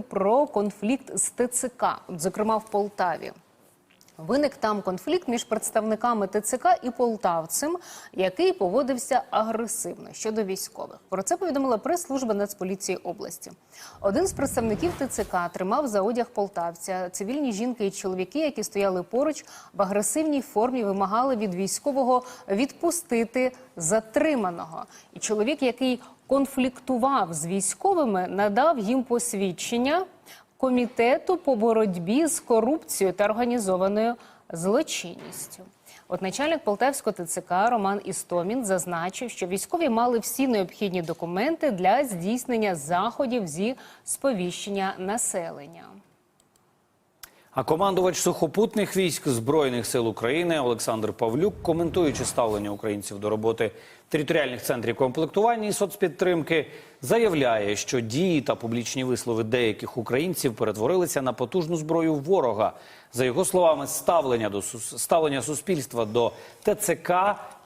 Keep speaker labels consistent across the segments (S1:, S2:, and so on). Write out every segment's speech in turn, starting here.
S1: про конфлікт з ТЦК, зокрема в Полтаві. Виник там конфлікт між представниками ТЦК і полтавцем, який поводився агресивно щодо військових. Про це повідомила прес-служба Нацполіції області. Один з представників ТЦК тримав за одяг полтавця. Цивільні жінки і чоловіки, які стояли поруч, в агресивній формі вимагали від військового відпустити затриманого. І чоловік, який конфліктував з військовими, надав їм посвідчення комітету по боротьбі з корупцією та організованою злочинністю. От начальник Полтавського ТЦК Роман Істомін зазначив, що військові мали всі необхідні документи для здійснення заходів зі сповіщення населення.
S2: А командувач сухопутних військ Збройних сил України Олександр Павлюк, коментуючи ставлення українців до роботи територіальних центрів комплектування і соцпідтримки, заявляє, що дії та публічні вислови деяких українців перетворилися на потужну зброю ворога. За його словами, ставлення до ставлення суспільства до ТЦК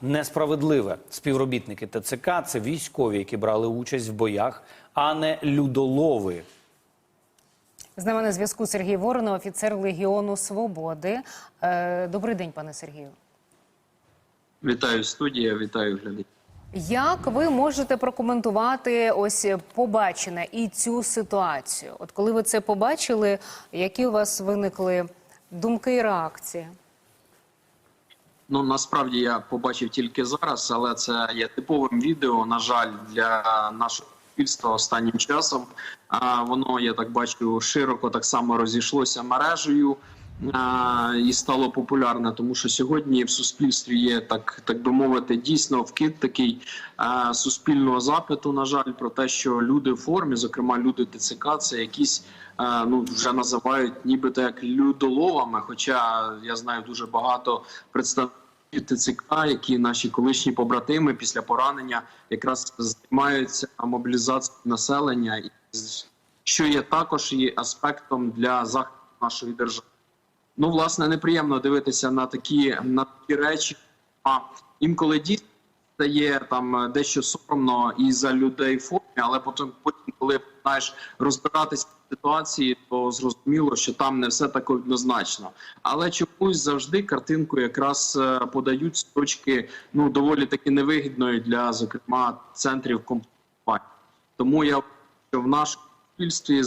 S2: несправедливе. Співробітники ТЦК це військові, які брали участь в боях, а не людолови.
S1: З нами на зв'язку Сергій Воронов, офіцер Легіону Свободи. Е, Добрий день, пане Сергію.
S3: Вітаю студія, вітаю глядачів.
S1: Як ви можете прокоментувати ось побачене і цю ситуацію? От коли ви це побачили, які у вас виникли думки і реакції?
S3: Ну насправді я побачив тільки зараз, але це є типовим відео. На жаль, для нашого суспільства останнім часом. Воно я так бачу широко так само розійшлося мережею. І стало популярне, тому що сьогодні в суспільстві є так, так би мовити, дійсно вкид такий суспільного запиту. На жаль, про те, що люди в формі, зокрема люди ТЦК, це якісь ну вже називають нібито як людоловами. Хоча я знаю дуже багато представників ТЦК, які наші колишні побратими після поранення якраз займаються мобілізацією населення, що є також і аспектом для захисту нашої держави. Ну, власне, неприємно дивитися на такі на такі речі. А інколи дійсно стає там дещо соромно і за людей в формі, але потім, потім, коли починаєш розбиратися в ситуації, то зрозуміло, що там не все так однозначно. Але чомусь завжди картинку якраз е, подають з точки ну доволі таки невигідної для зокрема центрів комплектування. Тому я що в нашому суспільстві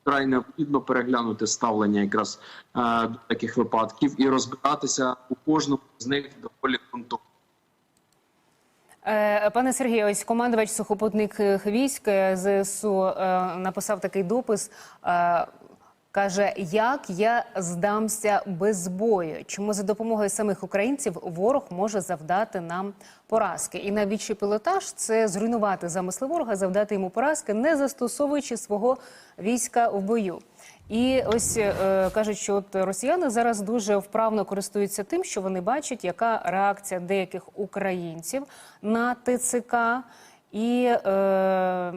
S3: вкрай необхідно переглянути ставлення якраз е, до таких випадків і розбиратися у кожному з них доволі.
S1: Е, Пане Сергію, ось командувач сухопутних військ е, ЗСУ е, написав такий допис. е, Каже, як я здамся без бою? Чому за допомогою самих українців ворог може завдати нам поразки? І найбільший пілотаж це зруйнувати замисли ворога, завдати йому поразки, не застосовуючи свого війська в бою. І ось е, кажуть, що от росіяни зараз дуже вправно користуються тим, що вони бачать, яка реакція деяких українців на ТЦК, і е,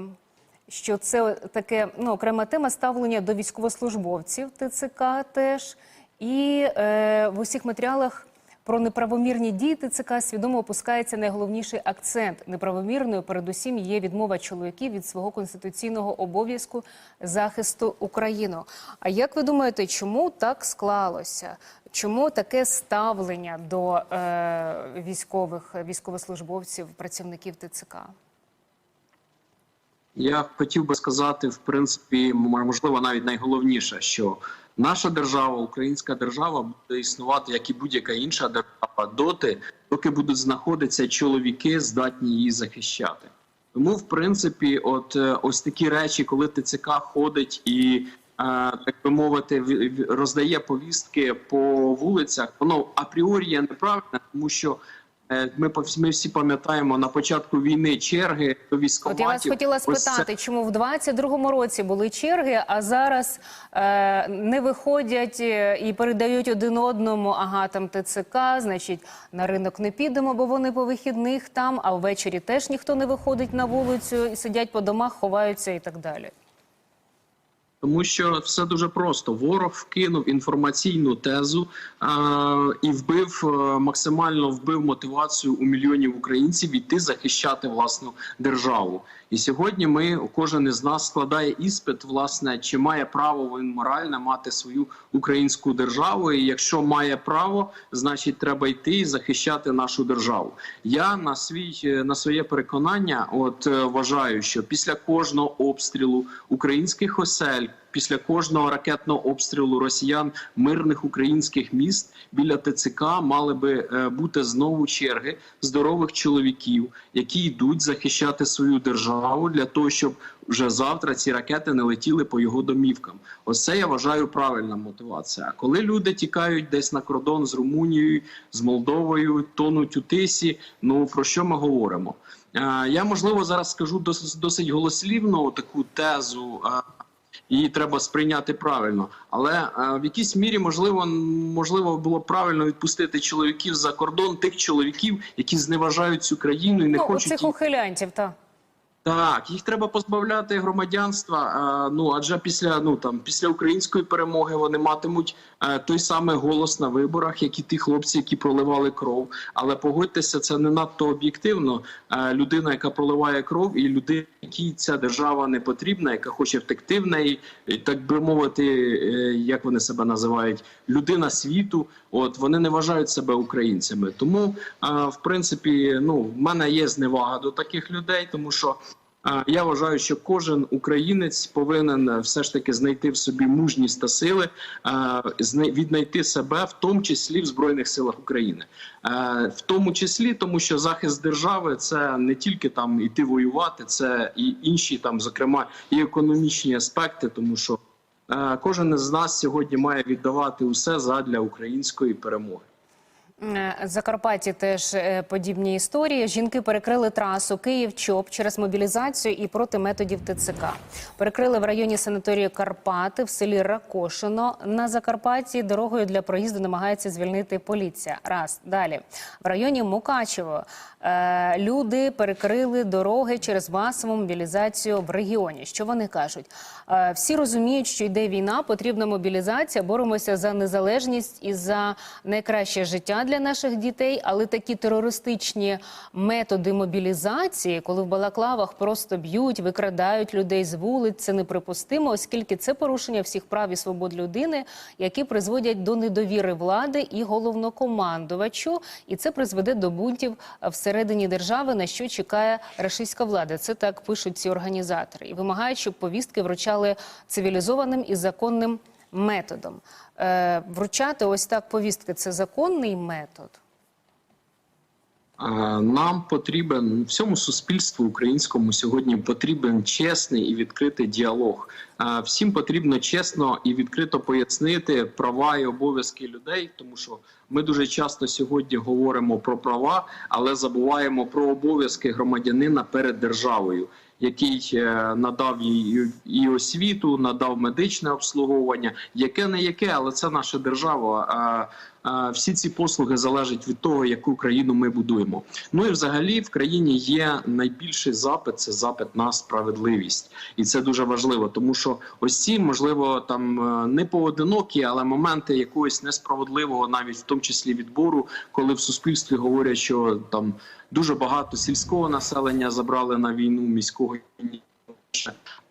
S1: що це таке ну, окрема тема ставлення до військовослужбовців ТЦК теж. І е, в усіх матеріалах про неправомірні дії ТЦК свідомо опускається найголовніший акцент. Неправомірною, передусім, є відмова чоловіків від свого конституційного обов'язку захисту України. А як ви думаєте, чому так склалося? Чому таке ставлення до е, військових військовослужбовців, працівників ТЦК?
S3: Я хотів би сказати, в принципі, можливо, навіть найголовніше, що наша держава, українська держава, буде існувати як і будь-яка інша держава доти, доки будуть знаходитися чоловіки, здатні її захищати. Тому, в принципі, от е, ось такі речі, коли ТЦК ходить і е, так би мовити, роздає повістки по вулицях, воно апріорі є неправильне, тому що. Е, Ми пов- ми всі пам'ятаємо на початку війни черги до
S1: От
S3: військкоматів.
S1: я вас хотіла
S3: Ось це-
S1: спитати, чому в 22-му році були черги, а зараз е, не виходять е, і передають один одному, ага, там ТЦК, значить, на ринок не підемо, бо вони по вихідних там, а ввечері теж ніхто не виходить на вулицю і сидять по домах, ховаються і так далі.
S3: Тому що все дуже просто. Ворог вкинув інформаційну тезу а, і вбив е, максимально вбив мотивацію у мільйонів українців іти захищати власну державу. І сьогодні ми кожен із нас складає іспит, власне, чи має право він моральне мати свою українську державу. І якщо має право, значить треба йти і захищати нашу державу. Я на свій е, на своє переконання, от е, вважаю, що після кожного обстрілу українських осель. Після кожного ракетного обстрілу росіян мирних українських міст біля ТЦК мали би е, бути знову черги здорових чоловіків, які йдуть захищати свою державу для того, щоб вже завтра ці ракети не летіли по його домівкам. Ось це я вважаю правильна мотивація. Коли люди тікають десь на кордон з Румунією, з Молдовою, тонуть у тисі. Ну про що ми говоримо? Е, Я можливо зараз скажу досить досить голослівно таку тезу. Її треба сприйняти правильно, але е, в якійсь мірі можливо можливо було правильно відпустити чоловіків за кордон, тих чоловіків, які зневажають цю країну і не
S1: ну,
S3: хочуть
S1: цих
S3: її
S1: ухилянтів, так.
S3: Так, їх треба позбавляти громадянства. Ну адже після ну там після української перемоги вони матимуть е, той самий голос на виборах, як і ті хлопці, які проливали кров. Але погодьтеся, це не надто об'єктивно. Е, людина, яка проливає кров, і людина, якій ця держава не потрібна, яка хоче втекти в неї, так би мовити, е, як вони себе називають, людина світу. От вони не вважають себе українцями. Тому, е, в принципі, ну в мене є зневага до таких людей, тому що. Я вважаю, що кожен українець повинен е, все ж таки знайти в собі мужність та сили, е, віднайти себе, в тому числі в збройних силах України, Е, в тому числі тому, що захист держави це не тільки там іти воювати, це і інші там, зокрема, і економічні аспекти, тому що кожен із нас сьогодні має віддавати усе задля української перемоги.
S1: Е, Закарпатті теж е, подібні історії. Жінки перекрили трасу Київ-Чоп через мобілізацію і проти методів ТЦК. Перекрили в районі санаторію Карпати в селі Ракошино. На Закарпатті дорогою для проїзду намагається звільнити поліція. Раз далі в районі Мукачево е, люди перекрили дороги через масову мобілізацію в регіоні. Що вони кажуть? Всі розуміють, що йде війна, потрібна мобілізація. Боремося за незалежність і за найкраще життя для наших дітей. Але такі терористичні методи мобілізації, коли в балаклавах просто б'ють, викрадають людей з вулиць, це неприпустимо, оскільки це порушення всіх прав і свобод людини, які призводять до недовіри влади і головнокомандувачу, і це призведе до бунтів всередині держави, на що чекає рашистська влада. Це так пишуть ці організатори і вимагають, щоб повістки вручали цивілізованим і законним методом. Е, вручати ось так повістки це законний метод.
S3: Е, Нам потрібен всьому суспільству українському сьогодні потрібен чесний і відкритий діалог. Е, Всім потрібно чесно і відкрито пояснити права і обов'язки людей, тому що ми дуже часто сьогодні говоримо про права, але забуваємо про обов'язки громадянина перед державою. Який е, надав їй і освіту, надав медичне обслуговування, яке не яке, але це наша держава. Всі ці послуги залежать від того, яку країну ми будуємо. Ну і взагалі в країні є найбільший запит це запит на справедливість, і це дуже важливо, тому що ось ці можливо там е, не поодинокі, але моменти якогось несправедливого, навіть в тому числі відбору, коли в суспільстві говорять, що там дуже багато сільського населення забрали на війну міського.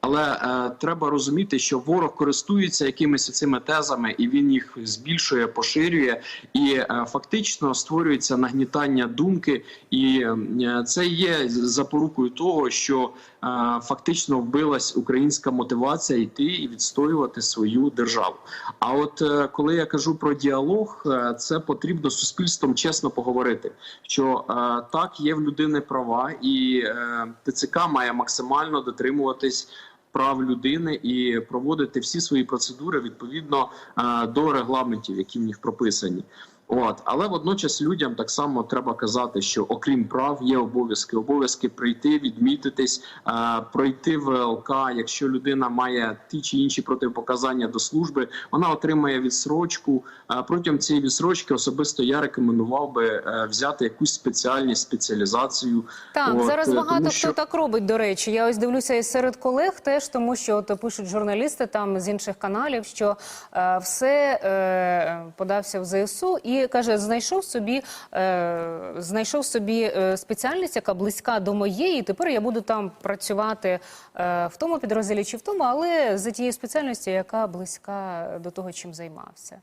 S3: Але е, треба розуміти, що ворог користується якимись цими тезами, і він їх збільшує, поширює, і е, фактично створюється нагнітання думки, і е, це є запорукою того, що е, фактично вбилась українська мотивація йти і відстоювати свою державу. А от е, коли я кажу про діалог, е, це потрібно суспільством чесно поговорити. Що е, так є в людини права, і е, ТЦК має максимально дотримуватись прав людини і проводити всі свої процедури відповідно е, до регламентів, які в них прописані. От, але водночас людям так само треба казати, що окрім прав є обов'язки. Обов'язки прийти, відмітитись, е, пройти ВЛК. Якщо людина має ті чи інші протипоказання до служби, вона отримає відсрочку. Е, протягом цієї відсрочки особисто я рекомендував би е, взяти якусь спеціальність, спеціалізацію.
S1: Так,
S3: От,
S1: зараз
S3: е,
S1: багато
S3: тому
S1: хто так робить. До речі, я ось дивлюся і серед колег теж, тому що от пишуть журналісти там з інших каналів, що е, все е, подався в ЗСУ і каже, знайшов собі, е, знайшов собі е, спеціальність, яка близька до моєї. і Тепер я буду там працювати е, в тому підрозділі чи в тому, але за тією спеціальністю, яка близька до того, чим займався.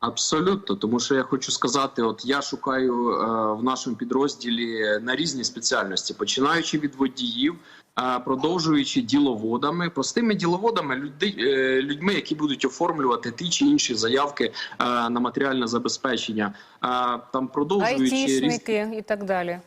S3: Абсолютно, тому що я хочу сказати, от я шукаю е, в нашому підрозділі на різні спеціальності, починаючи від водіїв, е, продовжуючи діловодами, простими діловодами, люди, е, людьми, які будуть оформлювати ті чи інші заявки е, на матеріальне забезпечення, е, там продовжуючи різні
S1: і так далі.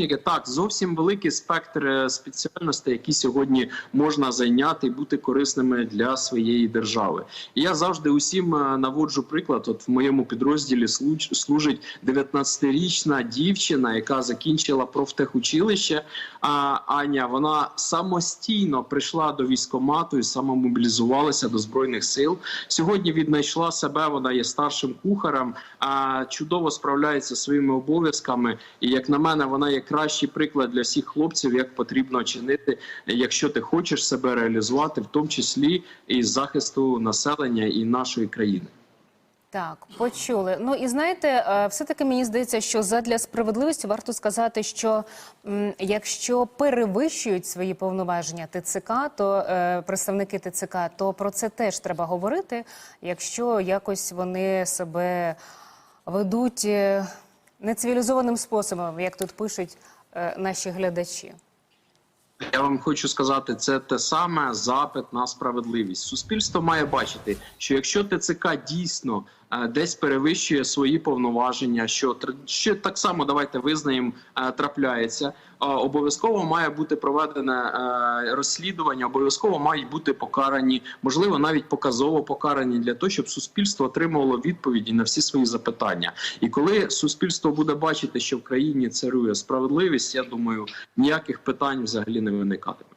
S3: Ні, Так, зовсім великий спектр е, спеціальностей, які сьогодні можна зайняти і бути корисними для своєї держави. І я завжди усім е, наводжу приклад. От в моєму підрозділі служить 19-річна дівчина, яка закінчила профтехучилище. А Аня вона самостійно прийшла до військомату і самомобілізувалася до збройних сил. Сьогодні віднайшла себе. Вона є старшим кухарем, а чудово справляється своїми обов'язками. І як на мене, вона є кращий приклад для всіх хлопців, як потрібно чинити, якщо ти хочеш себе реалізувати, в тому числі і захисту населення і нашої країни.
S1: Так, почули. Ну і знаєте, е, все-таки мені здається, що задля справедливості варто сказати, що якщо перевищують свої повноваження ТЦК, то е, представники ТЦК, то про це теж треба говорити, якщо якось вони себе ведуть е, нецивілізованим способом, як тут пишуть е, наші глядачі.
S3: Я вам хочу сказати, це те саме запит на справедливість. Суспільство має бачити, що якщо ТЦК дійсно десь перевищує свої повноваження, що що так само давайте визнаємо, е, трапляється. е, Обов'язково має бути проведене е, розслідування, обов'язково мають бути покарані, можливо, навіть показово покарані для того, щоб суспільство отримувало відповіді на всі свої запитання. І коли суспільство буде бачити, що в країні царує справедливість, я думаю, ніяких питань взагалі не виникатиме.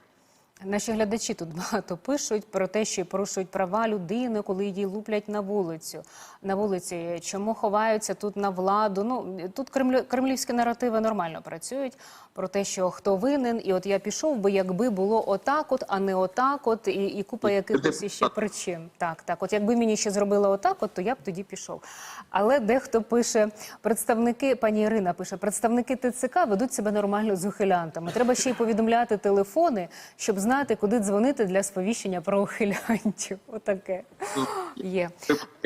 S1: Наші глядачі тут багато пишуть про те, що порушують права людини, коли її луплять на вулицю. На вулиці чому ховаються тут на владу? Ну тут кремлю, кремлівські наративи нормально працюють про те, що хто винен, і от я пішов би, якби було отак, от, а не отак, от, і, і купа якихось іще причин. Так, так, от якби мені ще зробили отак, от то я б тоді пішов. Але дехто пише, представники, пані Ірина пише, представники ТЦК ведуть себе нормально з ухилянтами. Треба ще й повідомляти телефони, щоб знати, куди дзвонити для сповіщення про ухилянтів. Отаке є.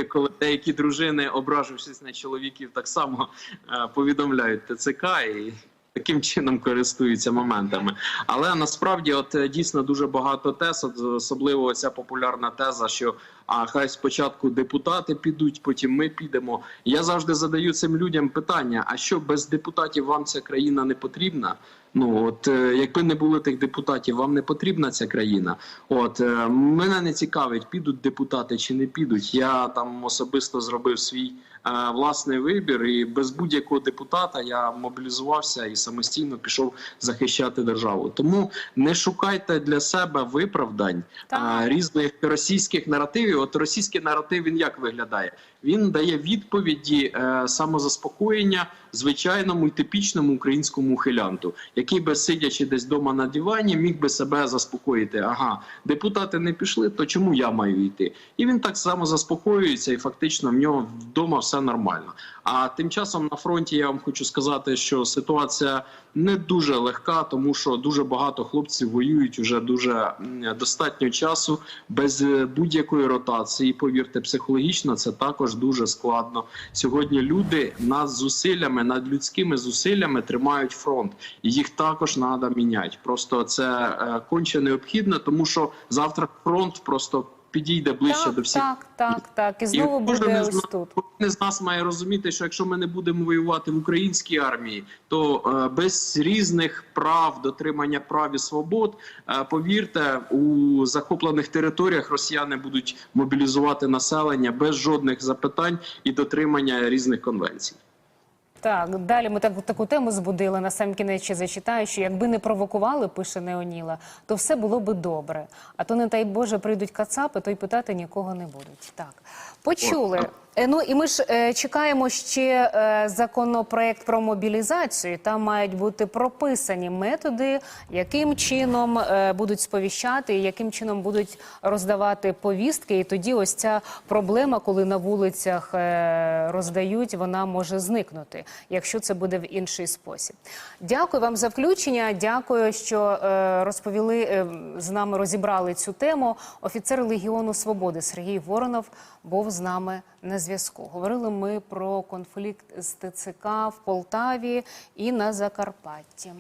S3: Коли деякі дружини, ображившись на чоловіків, так само е, повідомляють ТЦК і таким чином користуються моментами. Але насправді, от е, дійсно дуже багато тез, особливо ця популярна теза, що а хай спочатку депутати підуть, потім ми підемо. Я завжди задаю цим людям питання: а що без депутатів вам ця країна не потрібна? Ну от е, якби не було тих депутатів, вам не потрібна ця країна. От е, мене не цікавить, підуть депутати чи не підуть. Я там особисто зробив свій власний вибір, і без будь-якого депутата я мобілізувався і самостійно пішов захищати державу. Тому не шукайте для себе виправдань
S1: Так.
S3: е, різних російських наративів. От російський наратив він як виглядає? Він дає відповіді е, самозаспокоєння звичайному і типічному українському ухилянту, який би сидячи десь вдома на дивані, міг би себе заспокоїти. Ага, депутати не пішли, то чому я маю йти? І він так само заспокоюється, і фактично в нього вдома все нормально. А тим часом на фронті я вам хочу сказати, що ситуація не дуже легка, тому що дуже багато хлопців воюють уже дуже достатньо часу без е, будь-якої ротації. Повірте, психологічно це також дуже складно. Сьогодні люди над зусиллями, над людськими зусиллями тримають фронт, і їх також треба міняти. Просто це е, конче необхідно, тому що завтра фронт просто підійде ближче
S1: так,
S3: до всіх.
S1: так, так, так. І знову
S3: кожен
S1: буде ось
S3: нас-
S1: тут.
S3: Кожен з нас має розуміти, що якщо ми не будемо воювати в українській армії, то е, без різних прав, дотримання прав і свобод, е, повірте, у захоплених територіях росіяни будуть мобілізувати населення без жодних запитань і дотримання різних конвенцій.
S1: Так, далі ми так, таку тему збудили. На сам кінець зачитаю, що якби не провокували, пише Неоніла, то все було би добре. А то, не дай Боже, прийдуть кацапи, то й питати нікого не будуть. Так, почули. Е, Ну і ми ж е, чекаємо ще е, законопроект про мобілізацію. Там мають бути прописані методи, яким чином е, будуть сповіщати, і яким чином будуть роздавати повістки. І тоді ось ця проблема, коли на вулицях е, роздають, вона може зникнути, якщо це буде в інший спосіб. Дякую вам за включення. Дякую, що е, розповіли е, з нами, розібрали цю тему. Офіцер Легіону Свободи Сергій Воронов був з нами на зв'язку. Говорили ми про конфлікт з ТЦК в Полтаві і на Закарпатті.